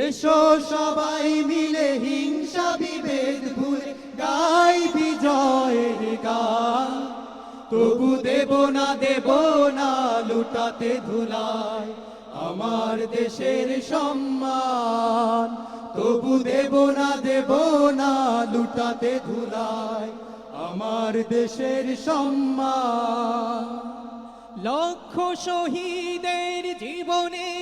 এসো সবাই মিলে হিংসা বিভেদ ভুলে গাই বিজয়ের গান। তবু দেব না দেব না, লুটাতে ধুলায় আমার দেশের সম্মান। তবু দেব না দেব না, লুটাতে ধুলায় আমার দেশের সম্মান। লক্ষ শহীদের পেলাম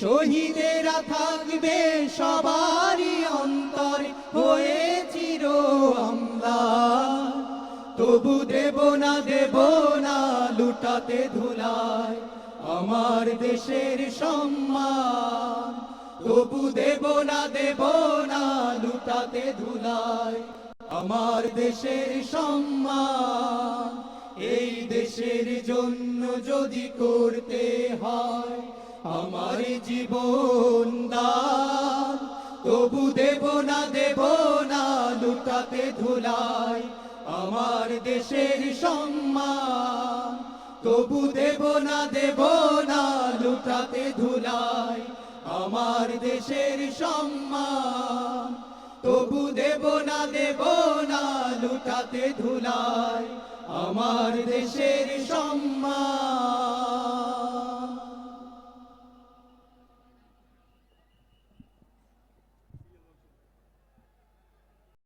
শহীদেরা থাকবে সবারই অন্তর, হয়ে চির আমরা। তবু দেব না দেব না, লুটাতে ধুলায় আমার দেশের সম্মান। তবু দেব না দেব না, লুটাতে ধুলায় আমার দেশের সম্মান। এই দেশের জন্য যদি করতে হয় আমার জীবন দান। তবু দেব না দেব না, লুটাতে ধুলাই আমার দেশের সম্মান। তবু দেব না দেব না, লুটাতে ধুলাই আমার দেশের সম্মান। তবু দেব না দেব না, লুটাতে ধুলাই আমার সম্মান